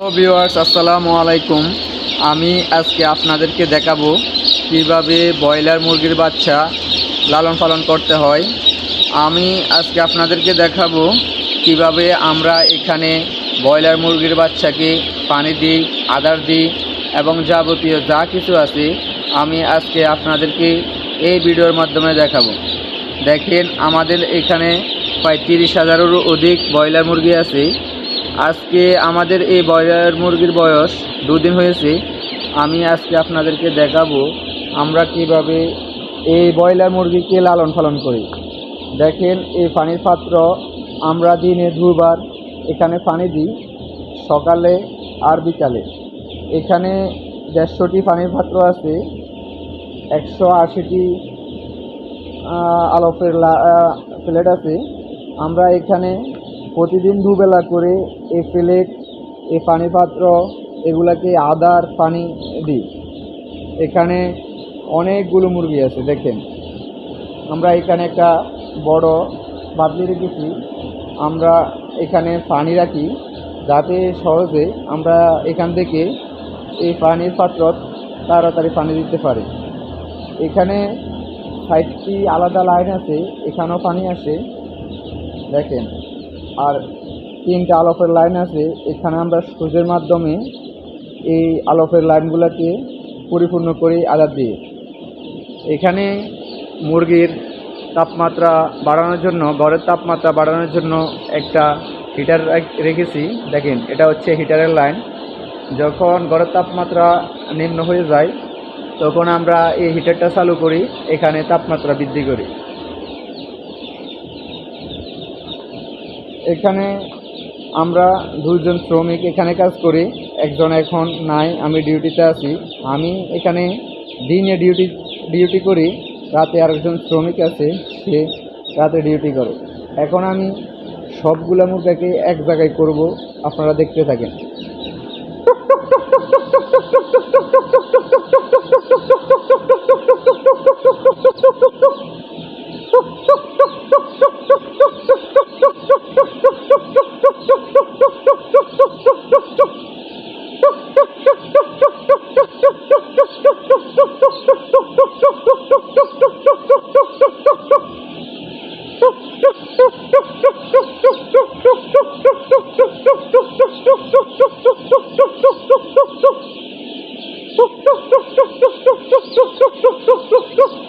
Viewers আসসালামু আলাইকুম। আমি আজকে আপনাদেরকে দেখাবো কীভাবে ব্রয়লার মুরগির বাচ্চা লালন পালন করতে হয়। আমি আজকে আপনাদেরকে দেখাবো কীভাবে আমরা এখানে ব্রয়লার মুরগির বাচ্চাকে পানি দিই, আদার দিই এবং যাবতীয় যা কিছু আছে আমি আজকে আপনাদেরকে এই ভিডিওর মাধ্যমে দেখাবো। দেখেন, আমাদের এখানে প্রায় তিরিশ হাজারেরও অধিক ব্রয়লার মুরগি আছে। আজকে আমাদের এই ব্রয়লার মুরগির বয়স দুদিন হয়েছে। আমি আজকে আপনাদেরকে দেখাবো আমরা কীভাবে এই ব্রয়লার মুরগিকে লালন পালন করি। দেখেন, এই পানির পাত্র আমরা দিনে দুবার এখানে পানি দিই, সকালে আর বিকালে। এখানে দেড়শোটি পানির পাত্র আছে, একশো আশিটি আলোকের প্লেট আছে। আমরা এখানে প্রতিদিন দুবেলা করে এ প্লেট এই পানি পাত্র এগুলাকে আদার পানি দিই। এখানে অনেকগুলো মুরগি আছে, দেখেন। আমরা এখানে একটা বড় বাদলি রেখেছি। আমরা এখানে পানি রাখি যাতে সহজে আমরা এখান থেকে এই পানির পাত্র তাড়াতাড়ি পানি দিতে পারি। এখানে সাইডটি আলাদা লাইন আছে, এখানেও পানি আসে। দেখেন। আর তিনটা আলোকের লাইন আছে, এখানে আমরা সূর্যের মাধ্যমে এই আলোকের লাইনগুলোকে পরিপূর্ণ করি আদার দিয়ে। এখানে মুরগির তাপমাত্রা বাড়ানোর জন্য, ঘরের তাপমাত্রা বাড়ানোর জন্য একটা হিটার রেখেছি। দেখেন, এটা হচ্ছে হিটারের লাইন। যখন ঘরের তাপমাত্রা নিম্ন হয়ে যায়, তখন আমরা এই হিটারটা চালু করি, এখানে তাপমাত্রা বৃদ্ধি করি। এখানে আমরা দুজন শ্রমিক এখানে কাজ করি, একজন এখন নাই, আমি ডিউটিতে আছি। আমি এখানে দিনে ডিউটি ডিউটি করি, রাতে আরেকজন শ্রমিক আছে, সে রাতে ডিউটি করে। এখন আমি সবগুলা মুরগাকে এক জায়গায় করব, আপনারা দেখতে থাকেন। No.